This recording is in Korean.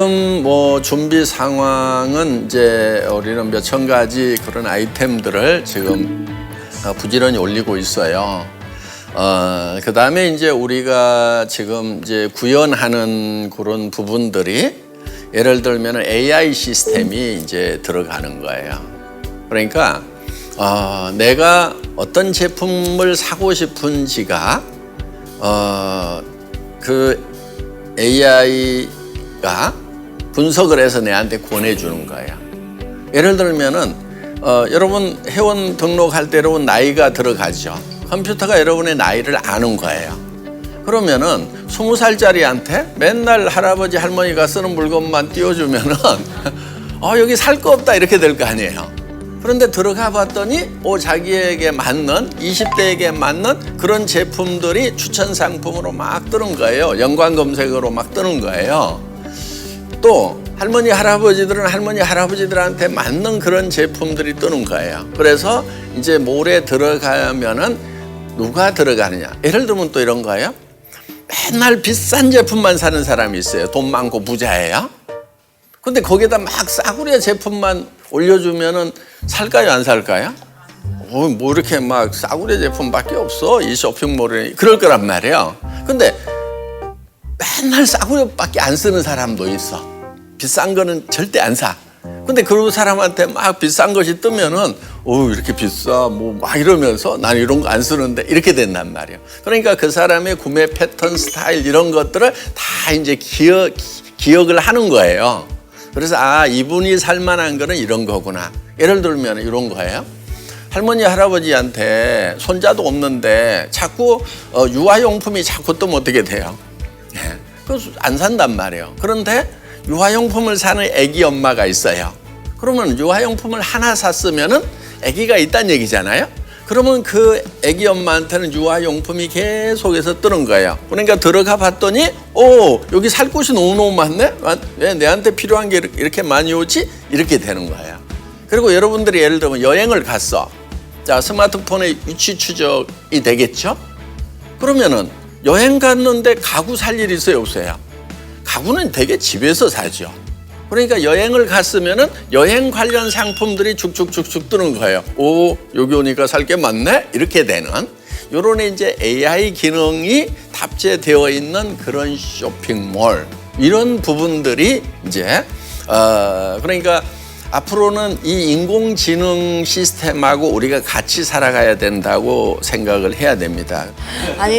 지금 뭐 준비 상황은 이제 우리는 몇 천 가지 그런 아이템들을 지금 어, 부지런히 올리고 있어요. 어, 그 다음에 이제 우리가 지금 이제 구현하는 그런 부분들이 예를 들면 AI 시스템이 이제 들어가는 거예요. 그러니까 어, 내가 어떤 제품을 사고 싶은지가 어, 그 AI가 분석을 해서 내한테 권해주는 거예요. 예를 들면은 어, 여러분 회원 등록할 때 여러분 나이가 들어가죠. 컴퓨터가 여러분의 나이를 아는 거예요. 그러면은 스무 살짜리한테 맨날 할아버지 할머니가 쓰는 물건만 띄워주면은 어 여기 살 거 없다 이렇게 될 거 아니에요. 그런데 들어가 봤더니 오 자기에게 맞는 20대에게 맞는 그런 제품들이 추천 상품으로 막 뜨는 거예요. 연관 검색어로 막 뜨는 거예요. 또 할머니 할아버지들은 할머니 할아버지들한테 맞는 그런 제품들이 뜨는 거예요. 그래서 이제 몰에 들어가면은 누가 들어가느냐. 예를 들면 또 이런 거예요. 맨날 비싼 제품만 사는 사람이 있어요. 돈 많고 부자예요. 근데 거기다 막 싸구려 제품만 올려주면은 살까요 안 살까요? 어, 뭐 이렇게 막 싸구려 제품밖에 없어 이 쇼핑몰에 그럴 거란 말이에요. 근데 맨날 싸구려밖에 안 쓰는 사람도 있어. 비싼 거는 절대 안 사. 근데 그 사람한테 막 비싼 것이 뜨면은 어 이렇게 비싸 뭐 막 이러면서 난 이런 거 안 쓰는데 이렇게 된단 말이에요. 그러니까 그 사람의 구매 패턴 스타일 이런 것들을 다 이제 기억 기억을 하는 거예요. 그래서 아 이분이 살만한 거는 이런 거구나. 예를 들면 이런 거예요. 할머니 할아버지한테 손자도 없는데 자꾸 어, 유아용품이 자꾸 뜨면 어떻게 돼요? 예. 안 산단 말이에요. 그런데 유아용품을 사는 애기 엄마가 있어요. 그러면 유아용품을 하나 샀으면은 애기가 있다는 얘기잖아요. 그러면 그 애기 엄마한테는 유아용품이 계속해서 뜨는 거예요. 그러니까 들어가 봤더니 오 여기 살 곳이 너무너무 많네. 아, 왜 내한테 필요한 게 이렇게- 많이 오지? 이렇게 되는 거예요. 그리고 여러분들이 예를 들면 여행을 갔어. 자 스마트폰에 위치 추적이 되겠죠? 그러면은 여행 갔는데 가구 살일 있어요 없어요? 가구는 되게 집에서 사죠. 그러니까 여행을 갔으면은 여행 관련 상품들이 쭉쭉쭉쭉 뜨는 거예요. 오 여기 오니까 살 게 많네 이렇게 되는 요런 이제 AI 기능이 탑재되어 있는 그런 쇼핑몰 이런 부분들이 이제 어 그러니까 앞으로는 이 인공지능 시스템하고 우리가 같이 살아가야 된다고 생각을 해야 됩니다. 아니